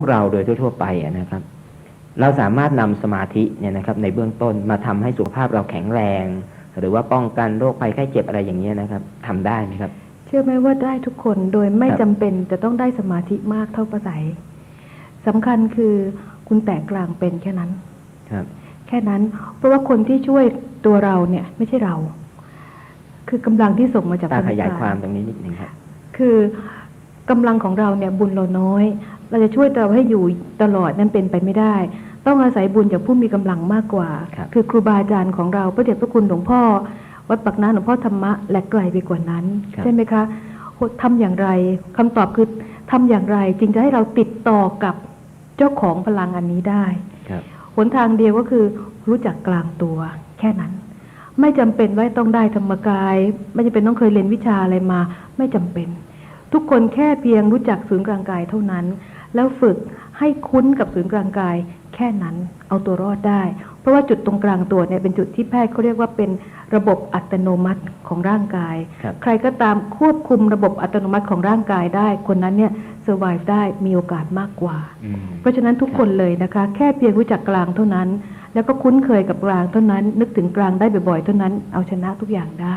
พวกเราโดยทั่วๆไปอะนะครับ เราสามารถนำสมาธิเนี่ยนะครับ ในเบื้องต้นมาทำให้สุขภาพเราแข็งแรง หรือว่าป้องกันโรคภัยไข้เจ็บอะไรอย่างเงี้ยนะครับทำได้ไหมครับ เชื่อไหมว่าได้ทุกคนโดยไม่ครับจำเป็นจะต้องได้สมาธิมากเท่าประไสสำคัญคือคุณแตกกลางเป็นแค่นั้นครับ แค่นั้น เพราะว่าคนที่ช่วยตัวเราเนี่ย ไม่ใช่เรา คือกำลังที่ส่งมาจากตาพระขยายนิพพนความตรงนี้นิดหนึ่งครับ คือกำลังของเราเนี่ยบุญเราน้อย เราจะช่วยเราให้อยู่ตลอดนั้นเป็นไปไม่ได้ ต้องอาศัยบุญจากผู้มีกำลังมากกว่าครับอครูบาอาจารย์ของเราพระเดชพระคุณหลวงพ่อ วัดปักน้ำหลวงพ่อธรรมะและไกลไปกว่านั้น ใช่ไหมคะทำอย่างไรคำตอบคือทำอย่างไรจึงจะให้เราติดต่อกับเจ้าของพลังอันนี้ได้ครับหนทางเดียวก็คือรู้จักกลางตัวแค่นั้น ไม่จำเป็นว่าต้องได้ธรรมกาย ไม่จำเป็นต้องเคยเรียนวิชาอะไรมา ไม่จำเป็น ทุกคนแค่เพียงรู้จักศูนย์กลางกายเท่านั้น แล้วฝึกให้คุ้นกับศูนย์กลางกาย แค่นั้นเอาตัวรอดได้ เพราะว่าจุดตรงกลางตัวเนี่ยเป็นจุดที่แพทย์เขาเรียกว่าเป็นระบบอัตโนมัติของร่างกายครับใครก็ตามควบคุมระบบอัตโนมัติของร่างกายได้ คนนั้นเนี่ย survive ได้มีโอกาสมากกว่าอืมเพราะฉะนั้นทุกคนเลยนะคะ แค่เพียงรู้จักกลางเท่านั้น แล้วก็คุ้นเคยกับกลางเท่านั้น นึกถึงกลางได้บ่อยๆ เท่านั้นเอาชนะทุกอย่างได้